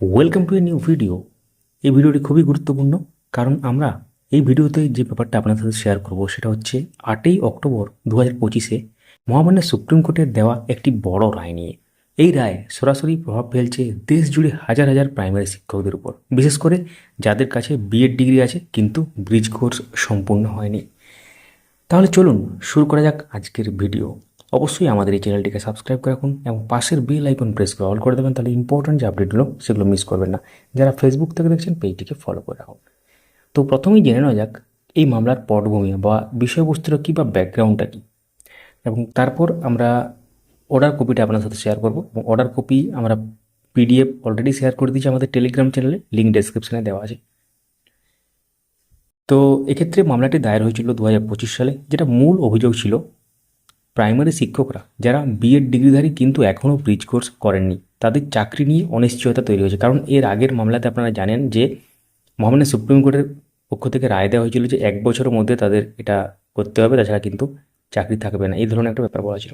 Welcome to a new video এই ভিডিওটি খুবই গুরুত্বপূর্ণ, কারণ আমরা এই ভিডিওতে যে ব্যাপারটা আপনাদের সাথে শেয়ার করব সেটা হচ্ছে আটই অক্টোবর দু হাজার পঁচিশে মহামান্য সুপ্রিম কোর্টের দেওয়া একটি বড় রায় নিয়ে। এই রায় সরাসরি প্রভাব ফেলছে দেশ জুড়ে হাজার হাজার প্রাইমারি শিক্ষকদের উপর, বিশেষ করে যাদের কাছে বিএড ডিগ্রি আছে কিন্তু ব্রিজ কোর্স সম্পূর্ণ হয়নি। তাহলে চলুন শুরু করা যাক আজকের ভিডিও অবশ্যই আমাদের এই চ্যানেলটিকে সাবস্ক্রাইব করে রাখুন এবং পাশের বেল আইকন প্রেস করে অল করে দেবেন, তাহলে ইম্পর্ট্যান্ট যে আপডেটগুলো সেগুলো মিস করবেন না। যারা ফেসবুক থেকে দেখছেন পেজটিকে ফলো করে রাখুন। তো প্রথমেই জেনে নেওয়া যাক, এই মামলার পটভূমি বা বিষয়বস্তুটা কী বা ব্যাকগ্রাউন্ডটা কী? এবং তারপর আমরা অর্ডার কপিটা আপনার সাথে শেয়ার করব। এবং অর্ডার কপি আমরা পিডিএফ অলরেডি শেয়ার করে দিয়েছি আমাদের টেলিগ্রাম চ্যানেলে লিঙ্ক ডেসক্রিপশনে দেওয়া আছে। তো এক্ষেত্রে মামলাটি দায়ের হয়েছিল দু হাজার পঁচিশ সালে, যেটা মূল অভিযোগ ছিল প্রাইমারি শিক্ষকরা যারা বিএড ডিগ্রিধারী কিন্তু এখনও ব্রিজ কোর্স করেননি, তাদের চাকরি নিয়ে অনিশ্চয়তা তৈরি হয়েছে। কারণ এর আগের মামলাতে আপনারা জানেন যে মহামান্য সুপ্রিম কোর্টের পক্ষ থেকে রায় দেওয়া হয়েছিল যে এক বছরের মধ্যে তাদের এটা করতে হবে, তাছাড়া কিন্তু চাকরি থাকবে না। এই ধরনের একটা ব্যাপার বলা ছিল।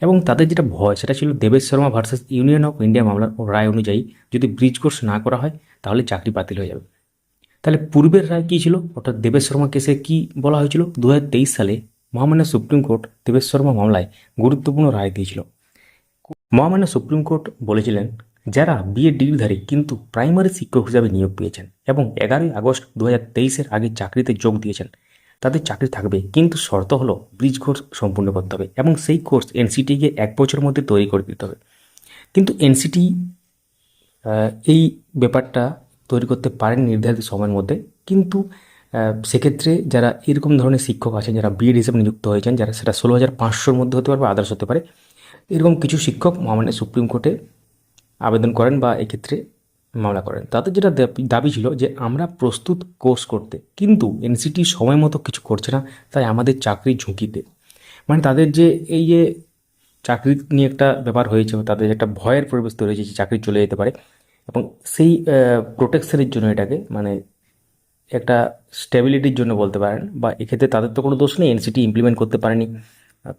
এবং তাদের যেটা ভয়, সেটা ছিল Debesh Sharma versus union of India মামলার রায় অনুযায়ী যদি ব্রিজ কোর্স না করা হয়, তাহলে চাকরি বাতিল হয়ে যাবে। তাহলে পূর্বের রায় কী ছিল? অর্থাৎ দেবেশ শর্মা কেসে কী বলা হয়েছিল? দু হাজার তেইশ সালে মহামান্য সুপ্রিম কোর্ট দেবেশ শর্মা মামলায় গুরুত্বপূর্ণ রায় দিয়েছিল। মহামান্য সুপ্রিম কোর্ট বলেছিলেন, যারা বিএড ডিগ্রিধারী কিন্তু প্রাইমারি শিক্ষক হিসাবে নিয়োগ পেয়েছেন এবং এগারোই আগস্ট দু হাজার আগে চাকরিতে যোগ দিয়েছেন, তাদের চাকরি থাকবে কিন্তু শর্ত হলো ব্রিজ কোর্স সম্পূর্ণ করতে হবে এবং সেই কোর্স এনসিটিকে এক বছরের মধ্যে তৈরি করে দিতে হবে। কিন্তু এনসিটি এই ব্যাপারটা তৈরি করতে পারেন নির্ধারিত সময়ের মধ্যে, কিন্তু সেক্ষেত্রে যারা এরকম ধরনের শিক্ষক আছেন, যারা বিএড হিসেবে নিযুক্ত হয়েছেন, যারা সেটা ষোলো হাজার পাঁচশোর মধ্যে হতে পারে বা আদার্স হতে পারে, এরকম কিছু শিক্ষক মহামান্য সুপ্রিম কোর্টে আবেদন করেন বা এক্ষেত্রে মামলা করেন। তাদের যেটা দাবি- ছিল যে আমরা প্রস্তুত কোর্স করতে, কিন্তু এনসিটি সময় মতো কিছু করছে না, তাই আমাদের চাকরি ঝুঁকিতে। মানে তাদের যে এই যে চাকরি নিয়ে একটা ব্যাপার হয়েছে তাদের একটা ভয়ের পরিবেশ তৈরি হয়েছে যে চাকরি চলে যেতে পারে, এবং সেই প্রোটেকশনের জন্য এটাকে মানে একটা স্টেবিলিটির জন্য বলতে পারেন, বা এক্ষেত্রে তাদের তো কোনো দোষ নেই এনসিটি ইমপ্লিমেন্ট করতে পারেনি।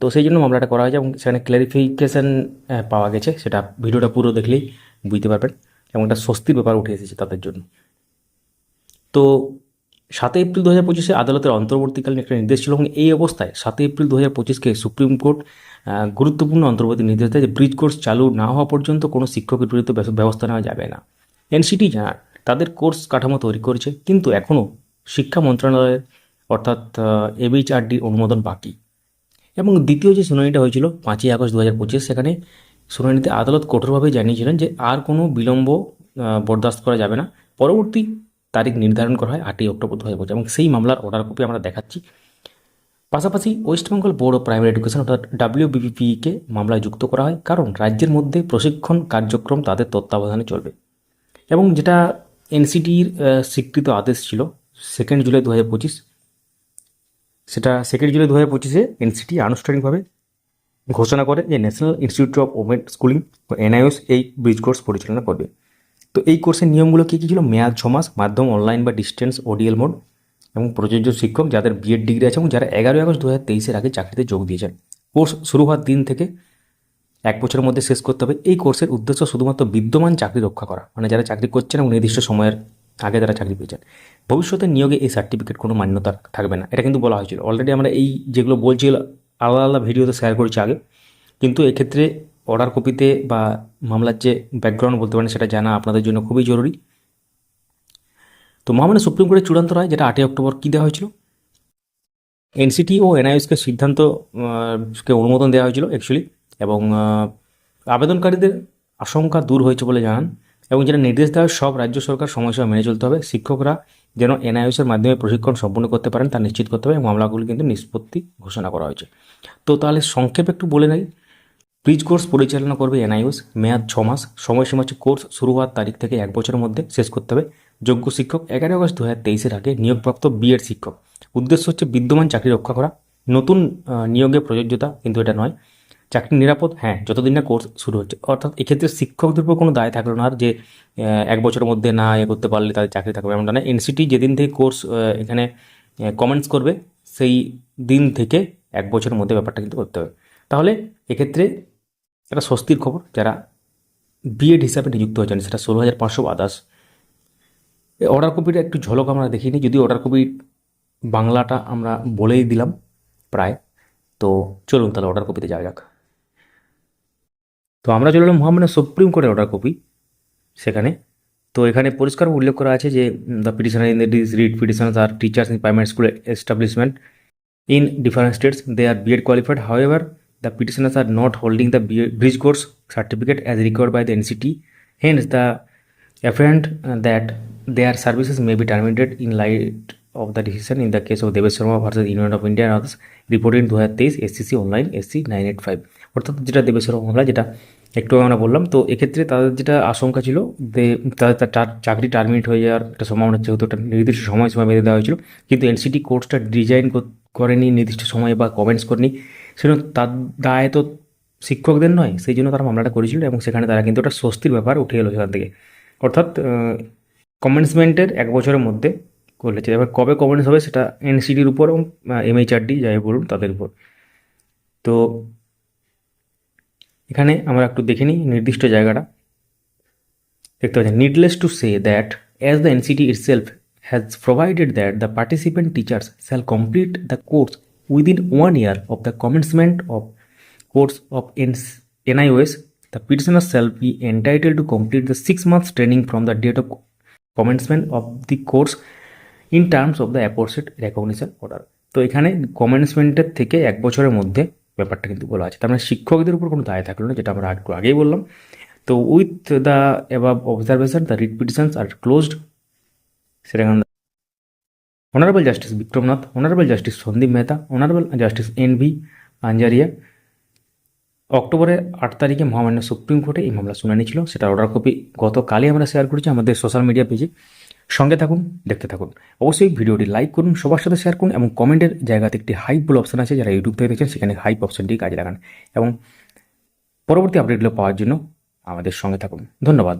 তো সেই জন্য মামলাটা করা হয়েছে এবং সেখানে ক্ল্যারিফিকেশান পাওয়া গেছে। সেটা ভিডিওটা পুরো দেখলেই বুঝতে পারবেন এবং একটা স্বস্তির ব্যাপার উঠে এসেছে তাদের জন্য। তো সাতই এপ্রিল দু হাজার পঁচিশে আদালতের অন্তর্বর্তীকালীন একটা নির্দেশ ছিল এবং এই অবস্থায় সাতই এপ্রিল দু হাজার পঁচিশকে সুপ্রিম কোর্ট গুরুত্বপূর্ণ অন্তর্বর্তী নির্দেশ দেয় যে ব্রিজ কোর্স চালু না হওয়া পর্যন্ত কোনো শিক্ষকের বিরুদ্ধে ব্যবস্থা নেওয়া যাবে না। এনসিটি জানান তাদের কোর্স কাঠামো তৈরি করেছে, কিন্তু এখনও শিক্ষা মন্ত্রণালয়ের অর্থাৎ এবিএইচআরডির অনুমোদন বাকি। এবং দ্বিতীয় যে শুনানিটা হয়েছিল পাঁচই আগস্ট দু হাজার পঁচিশ, সেখানে শুনানিতে আদালত কঠোরভাবে জানিয়েছিলেন যে আর কোনো বিলম্ব বরদাস্ত করা যাবে না। পরবর্তী তারিখ নির্ধারণ করা হয়, আটই অক্টোবর দু হাজার পঁচিশ। এবং সেই মামলার অর্ডার কপি আমরা দেখাচ্ছি। পাশাপাশি West Bengal board of primary education, অর্থাৎ ডাব্লিউবিপিকে মামলায় যুক্ত করা হয়, কারণ রাজ্যের মধ্যে প্রশিক্ষণ কার্যক্রম তাদের তত্ত্বাবধানে চলবে। এবং যেটা এনসিটির স্বীকৃত আদেশ ছিল সেকেন্ড জুলাই দু হাজার পঁচিশ। সেটা সেকেন্ড জুলাই দু হাজার পঁচিশে এনসিটি আনুষ্ঠানিকভাবে ঘোষণা করে যে national institute of open schooling NIOS এই ব্রিজ কোর্স পরিচালনা করবে। তো এই কোর্সের নিয়মগুলো কী কী ছিল? মেয়াদ ছ মাস, মাধ্যম অনলাইন বা ডিস্টেন্স ওডিএল মোড এবং প্রযোজ্য শিক্ষক যাদের বিএড ডিগ্রি আছে এবং যারা এগারোই আগস্ট দু হাজার তেইশের আগে চাকরিতে যোগ দিয়েছেন। কোর্স শুরু হওয়ার দিন থেকে এক বছরের মধ্যে শেষ করতে হবে। এই কোর্সের উদ্দেশ্য শুধুমাত্র বিদ্যমান চাকরি রক্ষা করা। মানে যারা চাকরি করছেন এবং নির্দিষ্ট সময়ের আগে যারা চাকরি পেয়েছেন। ভবিষ্যতে নিয়োগে এই সার্টিফিকেট কোনো মান্যতা থাকবে না। এটা কিন্তু বলা হয়েছিল। অলরেডি আমরা এই যেগুলো বলছি, আলাদা আলাদা ভিডিওতে শেয়ার করেছি আগে। কিন্তু এক্ষেত্রে অর্ডার কপিতে বা মামলার যে ব্যাকগ্রাউন্ড বলতে পারেন, সেটা জানা আপনাদের জন্য খুবই জরুরি। তো মহামান্য সুপ্রিম কোর্টের চূড়ান্ত রায়, যেটা আটই অক্টোবর কী দেওয়া হয়েছিল? এনসিটি ও এনআইএসকে সিদ্ধান্ত কে অনুমোদন দেওয়া হয়েছিল অ্যাকচুয়ালি এবং আবেদনকারীদের আশঙ্কা দূর হয়েছে বলে জানান। এবং যেটা নির্দেশ দেওয়া সব রাজ্য সরকার সময়সীমা মেনে চলতে হবে। শিক্ষকরা যেন এনআইএসের মাধ্যমে প্রশিক্ষণ সম্পূর্ণ করতে পারেন তা নিশ্চিত করতে হবে। মামলাগুলি কিন্তু নিষ্পত্তি ঘোষণা করা হয়েছে। তো তাহলে সংক্ষেপে একটু বলে নেই। ব্রিজ কোর্স পরিচালনা করবে এনআইওস মেয়াদ ছ মাস। সময়সীমা হচ্ছে কোর্স। শুরু হওয়ার তারিখ থেকে এক বছরের মধ্যে শেষ করতে হবে। যোগ্য শিক্ষক এগারোই আগস্ট দু হাজার তেইশের আগে নিয়োগপ্রাপ্ত বিএড শিক্ষক। উদ্দেশ্য হচ্ছে বিদ্যমান চাকরি রক্ষা করা। নতুন আহ, নিয়োগের প্রযোজ্যতা কিন্তু এটা নয়। চাকরি নিরাপদ হ্যাঁ যতদিন না কোর্স শুরু হচ্ছে। অর্থাৎ এক্ষেত্রে শিক্ষকদের উপর কোনো দায় থাকল না আর যে এক বছরের মধ্যে না এ করতে পারলে তাদের চাকরি থাকবে। এমনটা না, এনসিটি যেদিন থেকে কোর্স এখানে কমেন্টস করবে, সেই দিন থেকে এক বছরের মধ্যে ব্যাপারটা কিন্তু করতে হবে। তাহলে এক্ষেত্রে একটা স্বস্তির খবর, যারা বিএড হিসাবে নিযুক্ত হয়েছেন, সেটা ষোলো হাজার পাঁচশো আদার্স অর্ডার কপিটা একটু ঝলক আমরা দেখিনি যদি অর্ডার কপি বাংলাটা আমরা বলেই দিলাম প্রায়। তো চলুন তাহলে অর্ডার কপিতে যাওয়া যাক। তো আমরা চলে এলাম মহামান্য সুপ্রিম কোর্টের অর্ডার কপি সেখানে। তো এখানে পরিষ্কার উল্লেখ করা আছে যে the petitioner in this writ petition are teachers in primary school establishment in different states they are BEd qualified however the petitioners are not holding the bridge course certificate as required by the NCT hence the afferent that they are services may be terminated in light of the decision in the case of Debesh Sharma versus union of versus Union report in দু হাজার তেইশ SCC online SC nine eight five অর্থাৎ যেটা দেবেশ শর্মা মামলা যেটা একটু আমরা বললাম। তো এক্ষেত্রে তাদের যেটা আশঙ্কা ছিল যে তাদের তার চাকরি টার্মিনেট হয়ে যাওয়ার একটা সম্ভাবনা যেহেতু একটা নির্দিষ্ট সময় সময় বেঁধে দেওয়া হয়েছিল। কিন্তু এনসিটি কোর্সটা ডিজাইন করেনি, নির্দিষ্ট সময়ে বা কমেন্টস করেনি। সেজন্য তার দায় তো শিক্ষকদের নয়, সেই জন্য তারা মামলাটা করেছিল এবং সেখানে তারা কিন্তু একটা স্বস্তির ব্যাপার উঠে এলো সেখান থেকে। অর্থাৎ কমেন্সমেন্টের এক বছরের মধ্যে করেছে। এবার কবে কমেন্টস হবে সেটা এনসিডির উপর এবং এমএইচআরডি যাই বলুন, তাদের উপর। তো এখানে আমরা একটু দেখে নিই নির্দিষ্ট জায়গাটা। দেখতে পাচ্ছি needless to say that as the NCT itself has provided that the participant teachers shall complete the course within one year of the commencement of course of এনস NIOS the petitioner shall be entitle to complete the six months training from the date of commencement of the course in terms of the aforesaid recognition order তো এখানে কমেন্সমেন্টের থেকে এক বছরের মধ্যে ব্যাপারটা কিন্তু বলা আছে। তার মানে শিক্ষকদের উপর কোনো দায় থাকল না, যেটা আমরা একটু আগেই বললাম। তো with the above observation, the writ petitions are closed, সেটা honourable justice Vikram Nath honourable justice Sandeep Mehta honourable justice N V Anjaria অক্টোবরের আট তারিখে মহামান্য সুপ্রিম কোর্টে এই মামলা শুনানি ছিল। সেটা অর্ডার কপি গতকালই আমরা শেয়ার করেছি আমাদের সোশ্যাল মিডিয়া পেজে সঙ্গে থাকুন, দেখতে থাকুন। অবশ্যই ভিডিওটি লাইক করুন, সবার সাথে শেয়ার করুন এবং কমেন্টের জায়গাতে একটি হাইপ বলে অপশান আছে, যারা ইউটিউব থেকে দেখছেন, সেখানে হাইপ অপশানটি কাজে লাগান। এবং পরবর্তী আপডেটগুলো পাওয়ার জন্য আমাদের সঙ্গে থাকুন। ধন্যবাদ।